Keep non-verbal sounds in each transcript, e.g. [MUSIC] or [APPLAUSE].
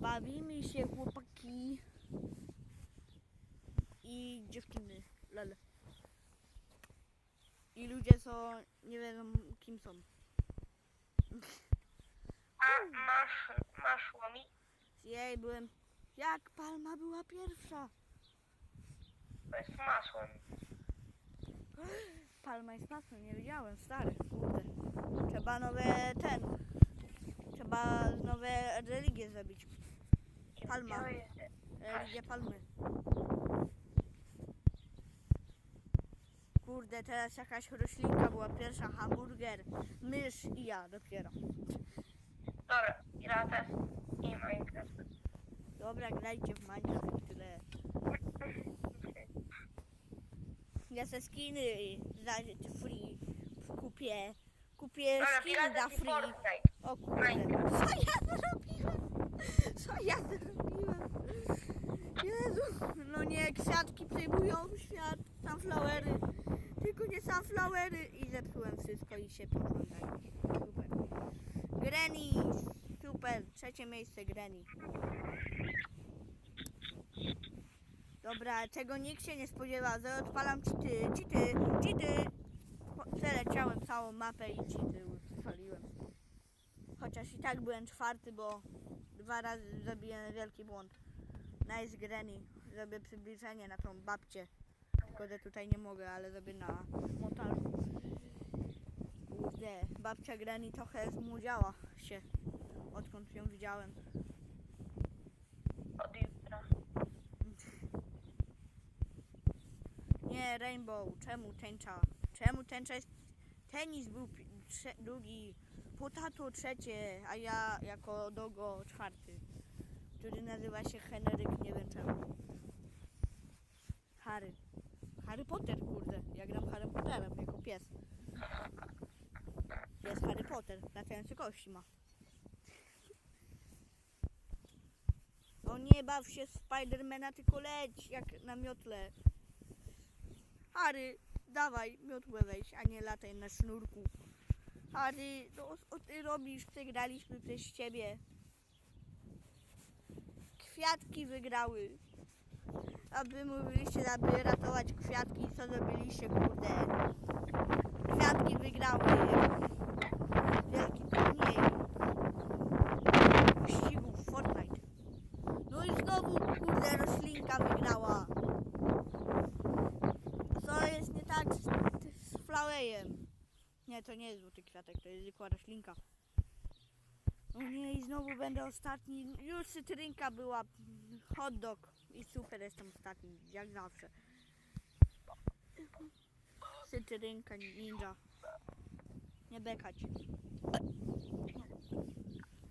Bawimy się chłopaki i dziewczyny. Lele. I ludzie co nie wiedzą kim są. A masz, masz łomi? Jej, byłem. Jak Palma była pierwsza? To jest masłem. Palma jest masło, nie wiedziałem, stary, kurde. Trzeba nowe ten. Trzeba nowe religie zrobić. Palma. Religia palmy. Kurde, teraz jakaś roślinka była pierwsza, hamburger, mysz i ja dopiero. Dobra, Pirates i Minecraft. Dobra, grajcie w Minecraft tyle. [LAUGHS] Ja se skiny za free kupię. Kupię Dobra, skiny za free. O kurde, co ja zrobiłem? Co ja zrobiłem? Jezu, no nie, kwiatki przejmują świat, sunflowery. Tylko nie sunflowery i zepsułem wszystko i się poglądam. Super. Granny, super, trzecie miejsce Granny. Dobra, czego nikt się nie spodziewa, odpalam cheaty, cheaty, cheaty. Przeleciałem całą mapę i cheaty ustaliłem. Chociaż i tak byłem czwarty, bo dwa razy zrobiłem wielki błąd. Nice Granny. Zrobię przybliżenie na tą babcię. Że tutaj nie mogę, ale zrobię na montażu. Kurde, babcia Granny trochę zmłodziała się, odkąd ją widziałem. Od jutra. Nie, Rainbow, czemu tęcza? Czemu tęcza jest... Tenis był pi- drugi, potato trzecie, a ja jako dogo czwarty, który nazywa się Henryk, nie wiem czemu. Harry. Harry Potter, kurde. Ja gram Harry Potterem jako pies. Jest Harry Potter, latające kości ma. O nie baw się Spidermana, tylko leć jak na miotle. Harry, dawaj, miotłę weź, a nie lataj na sznurku. Harry, no co ty robisz? Przegraliśmy przez ciebie. Kwiatki wygrały. A wy mówiliście, aby ratować kwiatki, co zrobiliście, kurde? Kwiatki wygrały. Wielki turniej. Wyścigów Fortnite. No i znowu, kurde, roślinka wygrała. Co jest nie tak z, z flowerem? To nie jest złoty kwiatek, to jest zwykła roślinka. O nie, i znowu będę ostatni. Już cytrynka była. Hot dog. I super jestem ostatni, jak zawsze. Cytrynka ninja. Nie bekać.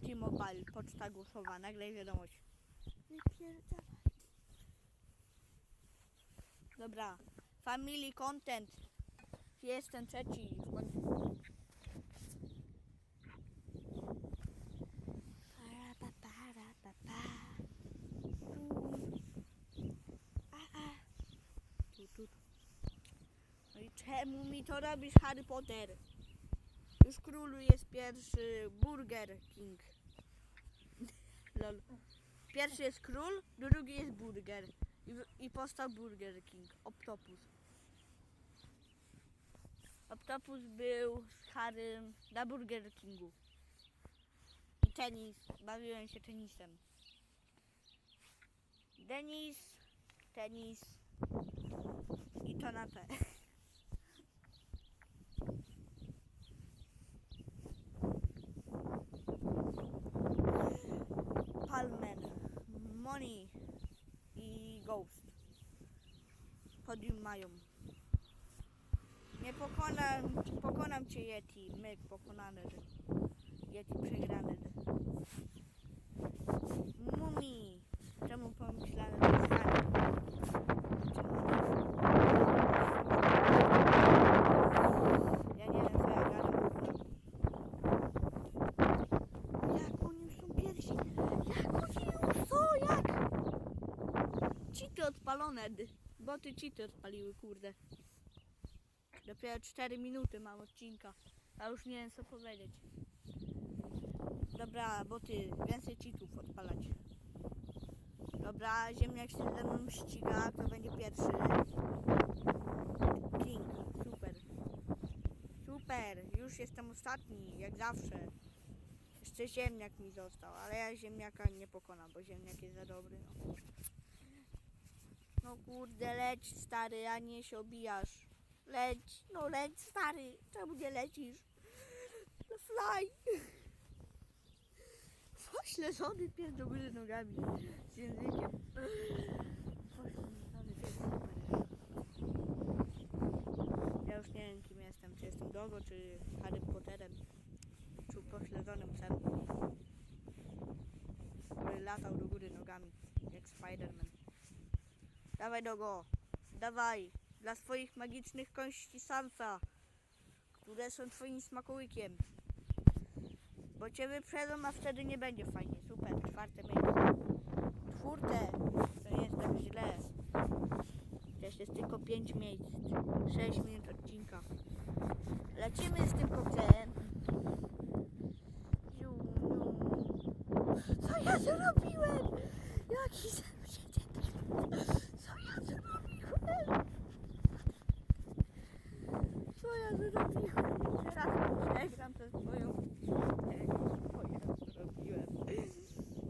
T-Mobile, poczta głosowa, nagle wiadomość. Dobra, family content. Jestem trzeci. w końcu. Para, pa, para, pa, pa. Tu. A, a. Tu, tu, tu. No i czemu mi to robisz, Harry Potter? Już królu jest pierwszy Burger King. [LAUGHS] Lol. Pierwszy jest król, drugi jest burger. I, i powstał Burger King. Octopus. Octopus był z Harrym na Burger Kingu. I tenis. Bawiłem się tenisem. Denis, tenis i to na te. [LAUGHS] Palmen, Money i Ghost. Podium mają. Pokonam, pokonam cię Yeti, myk pokonany. Yeti przegrany. Mumi. Czemu pomyślałem, że? Ja nie wiem, co ja gadam. Jak oni już są pierwsi? Jak oni już są? Jak? Cheaty odpalone. Boty cheaty odpaliły, kurde. Dopiero 4 minuty mam odcinka, a już nie wiem co powiedzieć. Dobra, boty, więcej cheatów odpalać. Dobra, ziemniak się ze mną ściga, kto będzie pierwszy. King, super. Super, już jestem ostatni, jak zawsze. Jeszcze ziemniak mi został, ale ja ziemniaka nie pokonam, bo ziemniak jest za dobry. No no kurde leć stary, a nie się obijasz. Leć, no leć stary, czemu nie lecisz? No fly. Pośledzony pies do góry nogami z językiem. Pośledzony. Ja już nie wiem kim jestem, czy jestem Dogo, czy Harry Potterem, czy pośledzonym psem. Który latał do góry nogami, jak Spiderman. Dawaj Dogo, dawaj, dla swoich magicznych kości Sansa, które są twoim smakołykiem. Bo cię wyprzedzą, a wtedy nie będzie fajnie. Super, czwarte miejsce. Czwórte, to jest tak źle. Przecież jest tylko pięć miejsc. Sześć minut odcinka. Lecimy z tym ziu. Co ja zrobiłem? Jaki zepsiecie Co ja zrobiłem? Co ja zrobiłem? Teraz przegram tę swoją co ja zrobiłem?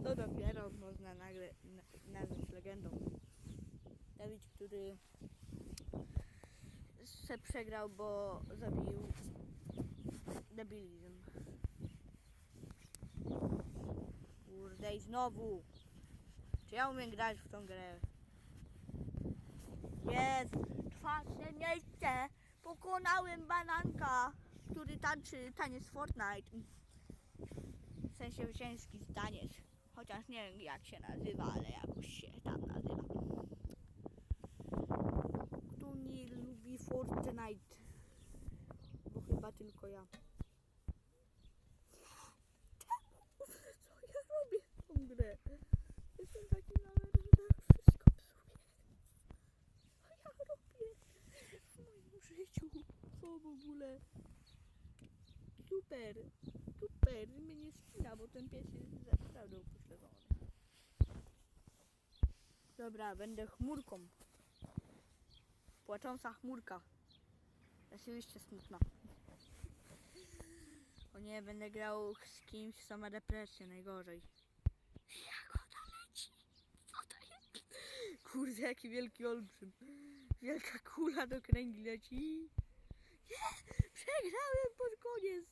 To dopiero można nagle na- nazwać legendą. Dawid, który se przegrał, bo zabił debilizm. Kurde i znowu. Czy ja umiem grać w tą grę? Jest! Czwarte miejsce! Pokonałem bananka, który tańczy taniec Fortnite. W sensie ciężki taniec. Chociaż nie wiem jak się nazywa, ale jakoś się tam nazywa. Kto nie lubi Fortnite? Bo chyba tylko ja. Co ja robię w tą grę? Jestem taki nawet, że zaraz wszystko psuję. Co ja robię w moim życiu? Co w ogóle? Super, super, mnie nie spina, bo ten pies jest naprawdę upośledzony. Dobra, będę chmurką. Płacząca chmurka. Rzeczywiście smutna. O nie, będę grał z kimś, kto ma depresję, najgorzej. Jagoda leci. Co to jest? Kurde, jaki wielki olbrzym. Wielka kula do kręgi leci. Nie, przegrałem pod koniec.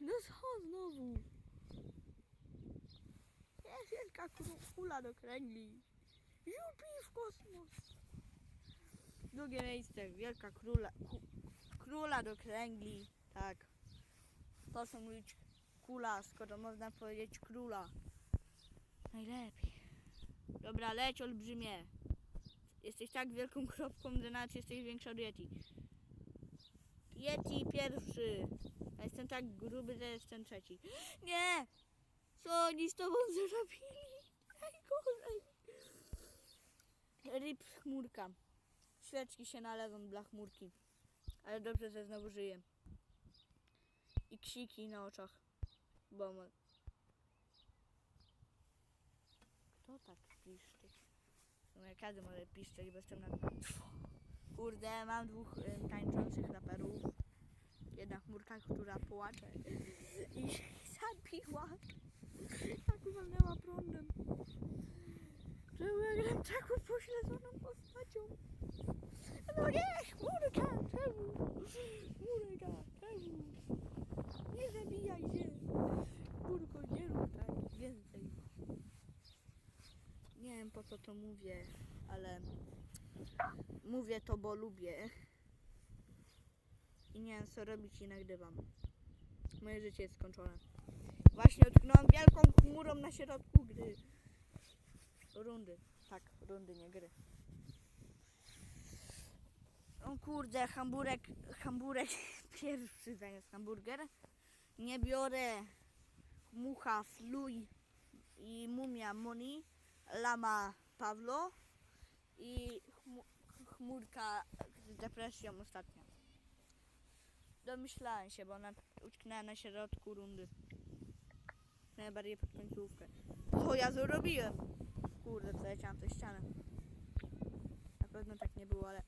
No co znowu? Jest wielka ku- kula do kręgli. Jupi w kosmos. Drugie miejsce, wielka króla, ku, króla do kręgli. Tak. Proszę mówić kula, skoro można powiedzieć króla. Najlepiej. Dobra, leć olbrzymie. Jesteś tak wielką kropką, że nawet jesteś większa od Yeti. Yeti pierwszy. Ja jestem tak gruby, że jestem trzeci. Nie! Co oni z tobą zrobili? Najgorzej. Ryb chmurka. Świeczki się nalewą dla chmurki. Ale dobrze, że znowu żyję. I ksiki na oczach. Bo ma... Kto tak piszczy? No ja każdy może piszczeć, bo jestem na... Kurde, mam dwóch y, tańczących raperów. Jedna chmurka, która płacze i zabiła. Tak uwalnęła prądem. Czemu ja gram taką pośledzoną postacią? No nie, chmurka, czemu? Chmurka, czemu? Nie zabijaj się. Chmurko, nie rób tak więcej. Nie wiem po co to mówię, ale mówię to, bo lubię. I nie wiem co robić i nagrywam. Moje życie jest skończone. Właśnie utknąłem wielką chmurą na środku gry. Rundy. Tak, rundy, nie gry. Kurde, hamburek, hamburek [LAUGHS] pierwszy zamiast hamburger. Nie biorę mucha, fluj i mumia Moni, lama Pawlo i chmu, chmurka z depresją ostatnio. Domyślałem się, bo ona utknęła na środku rundy. Najbardziej pod końcówkę. Co ja zrobiłem? kurde, przeleciałam przez ścianę. Na pewno tak nie było, ale...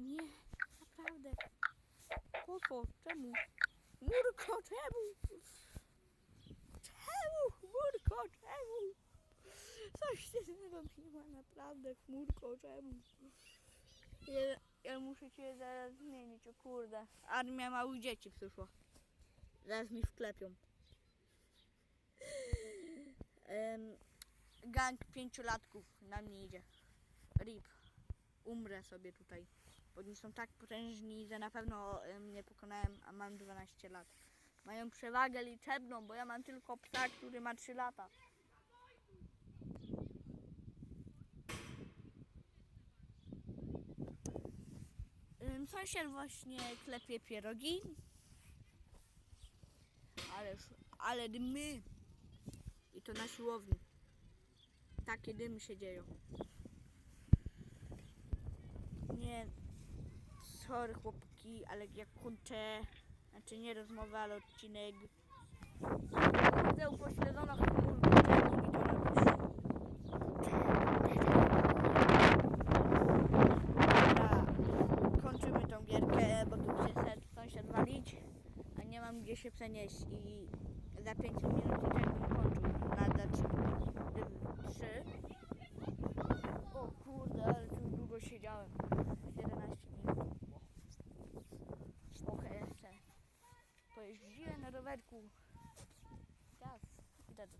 Nie, naprawdę. Po co? Czemu? Murko, czemu? Czemu? Murko, czemu? Coś się zrobiła, naprawdę, chmurko, czemu? Ja, ja muszę cię zaraz zmienić, o kurde. Armia małych dzieci przyszła. Zaraz mi wklepią. Em, gang pięciolatków na mnie idzie. RIP. Umrę sobie tutaj. Bo oni są tak potężni, że na pewno em, mnie pokonałem, a mam 12 lat. Mają przewagę liczebną, bo ja mam tylko psa, który ma 3 lata. Sąsiad właśnie klepie pierogi. Ale, ale. I to na siłowni. Takie dymy się dzieją. wieczory chłopki, ale jak kończę, znaczy nie rozmowę, ale odcinek. Chodzę upośledzono chmurką, i to Dobra, kończymy tą gierkę, bo tu się sąsiad walić, a nie mam gdzie się przenieść i za 5 minut i tak bym kończył na 3. Pojeździłem na rowerku. Teraz